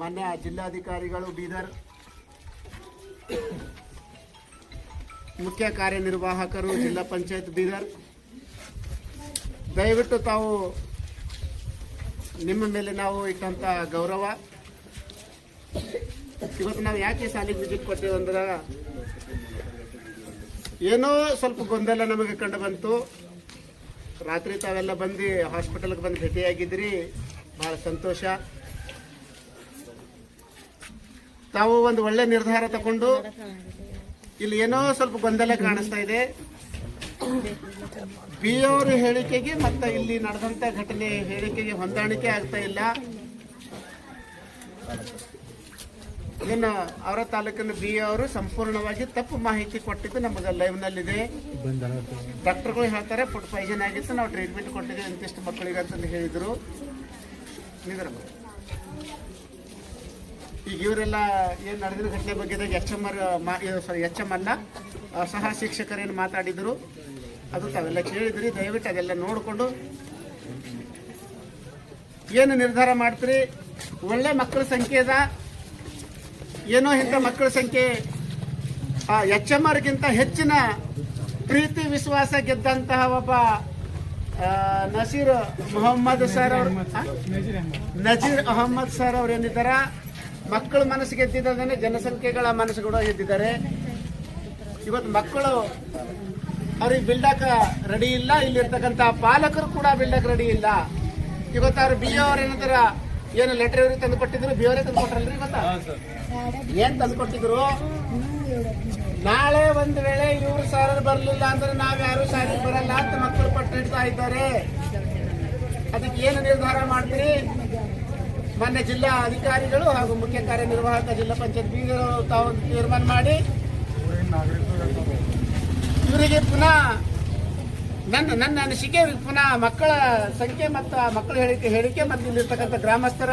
ಮಾನ್ಯ ಜಿಲ್ಲಾಧಿಕಾರಿಗಳು, ಬೀದರ್ ಮುಖ್ಯ ಕಾರ್ಯನಿರ್ವಾಹಕರು, ಜಿಲ್ಲಾ ಪಂಚಾಯತ್ ಬೀದರ್. ದಯವಿಟ್ಟು ತಾವು ನಿಮ್ಮ ಮೇಲೆ ನಾವು ಇಟ್ಟಂತ ಗೌರವ. ಇವತ್ತು ನಾವು ಯಾಕೆ ಸಾಲಿಗೆ ವಿಸಿಟ್ ಕೊಟ್ಟೇವೆ ಅಂದ್ರೆ, ಏನೋ ಸ್ವಲ್ಪ ಗೊಂದಲ ನಮಗೆ ಕಂಡು ಬಂತು. ರಾತ್ರಿ ತಾವೆಲ್ಲ ಬಂದು ಹಾಸ್ಪಿಟಲ್ಗೆ ಬಂದು ಭೇಟಿಯಾಗಿದ್ರಿ. ಬಹಳ ಸಂತೋಷ. ತಾವು ಒಂದು ಒಳ್ಳೆ ನಿರ್ಧಾರ ತಗೊಂಡು ಇಲ್ಲಿ ಏನೋ ಸ್ವಲ್ಪ ಗೊಂದಲ ಕಾಣಿಸ್ತಾ ಇದೆ. ಬಿ ಅವರ ಹೇಳಿಕೆಗೆ ಮತ್ತೆ ಇಲ್ಲಿ ನಡೆದಂತ ಘಟನೆ ಹೇಳಿಕೆಗೆ ಹೊಂದಾಣಿಕೆ ಆಗ್ತಾ ಇಲ್ಲ. ಇನ್ನು ಅವರ ತಾಲೂಕಿನ ಬಿ ಅವರು ಸಂಪೂರ್ಣವಾಗಿ ತಪ್ಪು ಮಾಹಿತಿ ಕೊಟ್ಟಿದ್ದು ನಮಗೆ ಲೈವ್ ನಲ್ಲಿದೆ ಡಾಕ್ಟರ್ಗಳು ಹೇಳ್ತಾರೆ ಫುಡ್ ಪಾಯ್ಸನ್ ಆಗಿತ್ತು, ನಾವು ಟ್ರೀಟ್ಮೆಂಟ್ ಕೊಟ್ಟಿದ್ದೀವಿ, ಇಂತಿಷ್ಟು ಮಕ್ಕಳಿಗೆ ಅಂತಂದು ಹೇಳಿದ್ರು ಈಗ ಇವರೆಲ್ಲ ಏನು ನಡೆದಿರೋ ಘಟನೆ ಬಗ್ಗೆ H M R sorry H M ಅಲ್ಲ ಆ, ಸಹ ಶಿಕ್ಷಕರೇನು ಮಾತಾಡಿದರು. ಅದು ತಾವೆಲ್ಲ ಕೇಳಿದ್ರಿ ದಯವಿಟ್ಟು ಅದೆಲ್ಲ ನೋಡಿಕೊಂಡು ಏನು ನಿರ್ಧಾರ ಮಾಡ್ತೀರಿ? ಒಳ್ಳೆ ಮಕ್ಕಳ ಸಂಖ್ಯೆ ಅದ ಏನೋ ಇಂಥ ಮಕ್ಕಳ ಸಂಖ್ಯೆ ಎಚ್ ಎಂ ಆರ್ಗಿಂತ ಹೆಚ್ಚಿನ ಪ್ರೀತಿ ವಿಶ್ವಾಸ ಗೆದ್ದಂತಹ ಒಬ್ಬ ಆ, ನಸೀರ್ ಮೊಹಮ್ಮದ್ ಸರ್ ಅವರು ನಜೀರ್ ಅಹಮ್ಮದ್ ಸರ್ ಅವ್ರು ಏನಿದ್ದಾರ? ಮಕ್ಕಳ ಮನಸ್ಸು ಗೆದ್ದಿದ್ದಾರೆ ಜನಸಂಖ್ಯೆಗಳ ಮನಸ್ಸು ಕೂಡ ಗೆದ್ದಿದ್ದಾರೆ ಇವತ್ತು ಮಕ್ಕಳು ಅವ್ರಿಗೆ ಬಿಲ್ಡಾಕ ರೆಡಿ ಇಲ್ಲ ಇಲ್ಲಿರ್ತಕ್ಕಂಥ ಪಾಲಕರು ಕೂಡ ಬಿಲ್ಡಾಕ್ ರೆಡಿ ಇಲ್ಲ. ಇವತ್ತು ಅವ್ರು ಬಿ ಅವ್ರು ಏನಂತಾರ ಏನು ಲೆಟರ್ ಇವ್ರಿಗೆ ತಂದು ಕೊಟ್ಟಿದ್ರು? ಬಿ ಅವರೇ ತಂದು ಕೊಟ್ರಲ್ರಿ ಇವತ್ತ? ಏನ್ ತಂದು ಕೊಟ್ಟಿದ್ರು? ನಾಳೆ ಒಂದ್ ವೇಳೆ ಇವರು ಸಾರ ಬರ್ಲಿಲ್ಲ ಅಂದ್ರೆ ನಾವ್ ಯಾರು ಸಾರಿಗೆ ಬರಲ್ಲ ಅಂತ ಮಕ್ಕಳು ಪಟ್ಟಿಡ್ತಾ ಇದ್ದಾರೆ. ಅದಕ್ಕೆ ಏನು ನಿರ್ಧಾರ ಮಾಡ್ತೀರಿ? ಮಾನ್ಯ ಜಿಲ್ಲಾ ಅಧಿಕಾರಿಗಳು ಹಾಗೂ ಮುಖ್ಯ ಕಾರ್ಯನಿರ್ವಾಹಕ ಜಿಲ್ಲಾ ಪಂಚಾಯತ್ ಬೀದರ್ ತಾವು ತೀರ್ಮಾನ ಮಾಡಿ. ಇವರಿಗೆ ಪುನಃ ನನ್ನ ನನ್ನ ಅನಿಸಿಕೆ ಪುನಃ ಮಕ್ಕಳ ಸಂಖ್ಯೆ ಮತ್ತು ಆ ಮಕ್ಕಳ ಹೇಳಿಕೆ ಹೇಳಿಕೆ ಮತ್ತು ಇಲ್ಲಿರ್ತಕ್ಕಂಥ ಗ್ರಾಮಸ್ಥರ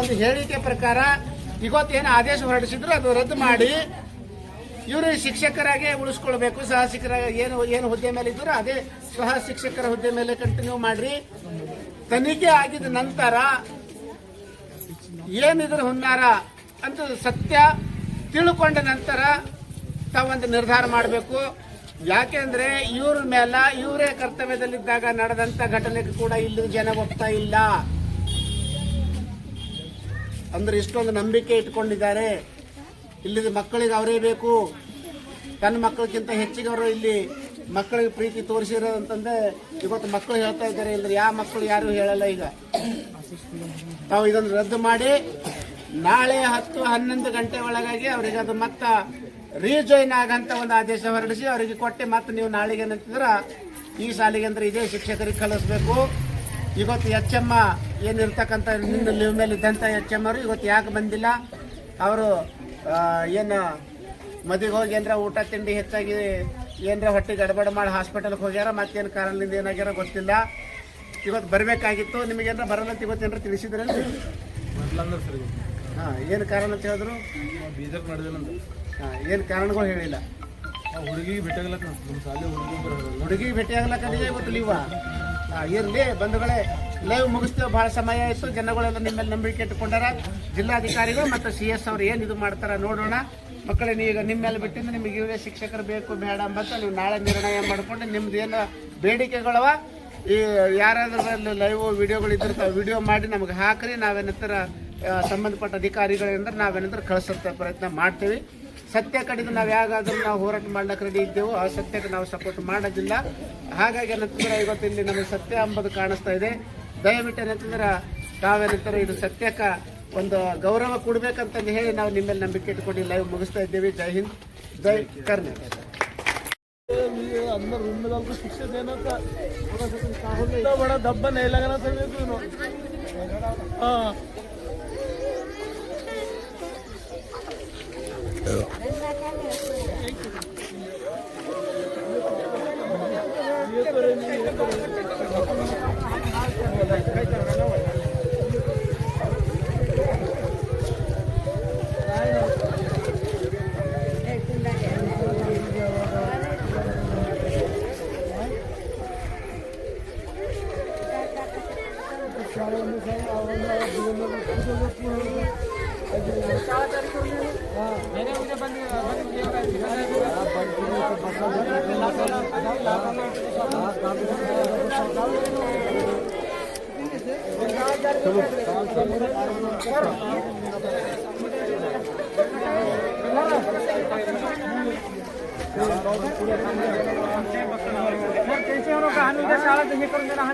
ಒಂದು ಹೇಳಿಕೆ ಪ್ರಕಾರ ಇವತ್ತು ಏನು ಆದೇಶ ಹೊರಡಿಸಿದ್ರು ಅದು ರದ್ದು ಮಾಡಿ. ಇವರು ಶಿಕ್ಷಕರಾಗೆ ಉಳಿಸ್ಕೊಳ್ಬೇಕು ಸಹ ಶಿಕ್ಷಕರ ಏನು ಏನು ಹುದ್ದೆ ಮೇಲೆ ಇದ್ರು ಅದೇ ಸಹ ಶಿಕ್ಷಕರ ಹುದ್ದೆ ಮೇಲೆ ಕಂಟಿನ್ಯೂ ಮಾಡ್ರಿ. ತನಿಖೆ ಆಗಿದ ನಂತರ ಏನಿದ್ರ ಹುನ್ನಾರ ಅಂತ ಸತ್ಯ ತಿಳ್ಕೊಂಡ ನಂತರ ತಾವೊಂದು ನಿರ್ಧಾರ ಮಾಡಬೇಕು. ಯಾಕೆಂದ್ರೆ ಇವ್ರ ಮೇಲ ಇವರೇ ಕರ್ತವ್ಯದಲ್ಲಿದ್ದಾಗ ನಡೆದಂತ ಘಟನೆಗೆ ಕೂಡ ಇಲ್ಲಿ ಜನ ಹೋಗ್ತಾ ಇಲ್ಲ. ಅಂದ್ರೆ ಇಷ್ಟೊಂದು ನಂಬಿಕೆ ಇಟ್ಕೊಂಡಿದ್ದಾರೆ. ಇಲ್ಲಿ ಮಕ್ಕಳಿಗೆ ಅವರೇ ಬೇಕು. ತನ್ನ ಮಕ್ಕಳಿಗಿಂತ ಹೆಚ್ಚಿಗೆ ಅವರು ಇಲ್ಲಿ ಮಕ್ಕಳಿಗೆ ಪ್ರೀತಿ ತೋರಿಸಿರೋದಂತಂದ್ರೆ ಇವತ್ತು ಮಕ್ಕಳು ಹೇಳ್ತಾ ಇದ್ದಾರೆ. ಇಲ್ಲದ್ರೆ ಯಾವ ಮಕ್ಕಳು ಯಾರು ಹೇಳಲ್ಲ ಈಗ. ತಾವು ಇದನ್ನು ರದ್ದು ಮಾಡಿ ನಾಳೆ ಹತ್ತು ಹನ್ನೊಂದು ಗಂಟೆ ಒಳಗಾಗಿ ಅವರಿಗೆ ಅದು ಮತ್ತ ರೀಜಾಯಿನ್ ಆಗಂತ ಒಂದು ಆದೇಶ ಹೊರಡಿಸಿ ಅವರಿಗೆ ಕೊಟ್ಟೆ ಮತ್ತೆ ನೀವು ನಾಳೆಗೆ ಏನಂತಿದ್ರ ಈ ಶಾಲೆಗೆ ಅಂದ್ರೆ ಇದೇ ಶಿಕ್ಷಕರಿಗೆ ಕಳಿಸ್ಬೇಕು. ಇವತ್ತು ಎಚ್ ಎಮ್ಮ ಏನಿರ್ತಕ್ಕಂಥ ನಿನ್ನ ಲೀವ್ ಮೇಲೆ ಇದ್ದಂಥ ಎಚ್ ಎಂ ಅವರು ಇವತ್ತು ಯಾಕೆ ಬಂದಿಲ್ಲ? ಅವರು ಏನು ಮದುವೆಗೆ ಹೋಗಿ ಏನರ ಊಟ ತಿಂಡಿ ಹೆಚ್ಚಾಗಿ ಏನರ ಹೊಟ್ಟೆ ಗಡಬಡ ಮಾಡಿ ಹಾಸ್ಪಿಟಲ್ಗೆ ಹೋಗ್ಯಾರ ಮತ್ತೇನು ಕಾರಣದಿಂದ ಏನಾಗ್ಯಾರ ಗೊತ್ತಿಲ್ಲ. ಇವತ್ತು ಬರಬೇಕಾಗಿತ್ತು. ನಿಮಗೇನಾರ ಬರಲ್ಲ ಅಂತ ಇವತ್ತು ಏನಾರ ತಿಳಿಸಿದ್ರಲ್ಲ ಬರ್ಲಂದ್ರೆ ಸರ್ ಹಾಂ, ಏನು ಕಾರಣ ಅಂತ ಹೇಳಿದ್ರು? ಬೀದರ್ ನಡೆದಿಲ್ಲ ಹಾಂ, ಏನು ಕಾರಣಗಳು ಹೇಳಿಲ್ಲ. ಹುಡುಗಿ ಭೇಟಿ ನಮ್ಮ ಶಾಲೆ ಹುಡುಗಿ ಭೇಟಿ ಹುಡುಗಿ ಭೇಟಿಯಾಗ್ಲಕ್ಕ ಇವತ್ತು ಲೀವ ಇರಲಿ ಬಂಧುಗಳೇ ಲೈವ್ ಮುಗಿಸ್ತೇವೆ, ಭಾಳ ಸಮಯ ಆಯಿತು. ಜನಗಳೆಲ್ಲ ನಿಮ್ಮಲ್ಲಿ ನಂಬಿಕೆ ಇಟ್ಟುಕೊಂಡಾರ. ಜಿಲ್ಲಾಧಿಕಾರಿಗಳು ಮತ್ತು ಸಿ ಎಸ್ ಅವ್ರು ಏನು ಇದು ಮಾಡ್ತಾರೆ ನೋಡೋಣ. ಮಕ್ಕಳೇ, ನೀವು ನಿಮ್ಮ ಮೇಲೆ ಬಿಟ್ಟಿದ್ದು ನಿಮಗೆ ಇವರೇ ಶಿಕ್ಷಕರು ಬೇಕು, ಬೇಡ ಅಂಬಂತ ನೀವು ನಾಳೆ ನಿರ್ಣಯ ಮಾಡಿಕೊಂಡು ನಿಮ್ದು ಏನು ಬೇಡಿಕೆಗಳವ ಈ ಯಾರಾದ್ರೂ ಲೈವ್ ವಿಡಿಯೋಗಳು ಇದ್ದಿರ್ತಾವೆ ವಿಡಿಯೋ ಮಾಡಿ ನಮಗೆ ಹಾಕ್ರಿ, ನಾವೇನಂತರ ಸಂಬಂಧಪಟ್ಟ ಅಧಿಕಾರಿಗಳಿಂದ ನಾವೇನಂದ್ರೆ ಕಳಿಸೋಂಥ ಪ್ರಯತ್ನ ಮಾಡ್ತೀವಿ. ಸತ್ಯ ಕಡಿದು ನಾವು ಯಾವಾಗಾದ್ರೂ ನಾವು ಹೋರಾಟ ಮಾಡ್ಲಿಕ್ಕೆ ರೆಡಿ ಇದ್ದೇವೋ, ಆ ಸತ್ಯಕ್ಕೆ ನಾವು ಸಪೋರ್ಟ್ ಮಾಡೋದಿಲ್ಲ. ಹಾಗಾಗಿ ಏನಂತಂದ್ರೆ ಇವತ್ತು ಇಲ್ಲಿ ನಮಗೆ ಸತ್ಯ ಅಂಬುದು ಕಾಣಿಸ್ತಾ ಇದೆ. ದಯವಿಟ್ಟು ಏನಂತಂದ್ರೆ ತಾವೇನಂತಾರೆ ಇದು ಸತ್ಯಕ್ಕೆ ಒಂದು ಗೌರವ ಕೊಡ್ಬೇಕಂತಂದು ಹೇಳಿ ನಾವು ನಿಮ್ಮಲ್ಲಿ ನಂಬಿಕೆ ಇಟ್ಕೊಂಡು ಲೈವ್ ಮುಗಿಸ್ತಾ ಇದ್ದೇವೆ. ಜೈ ಹಿಂದ್, ಜೈ ಕರ್ನಾಟಕ. अंदर रूम में डाल के शिक्षा देना था इतना बड़ा धब्बा नहीं लगाना था मेरे को हाँ ये करेंगे ये करेंगे शाळा हे करून देणार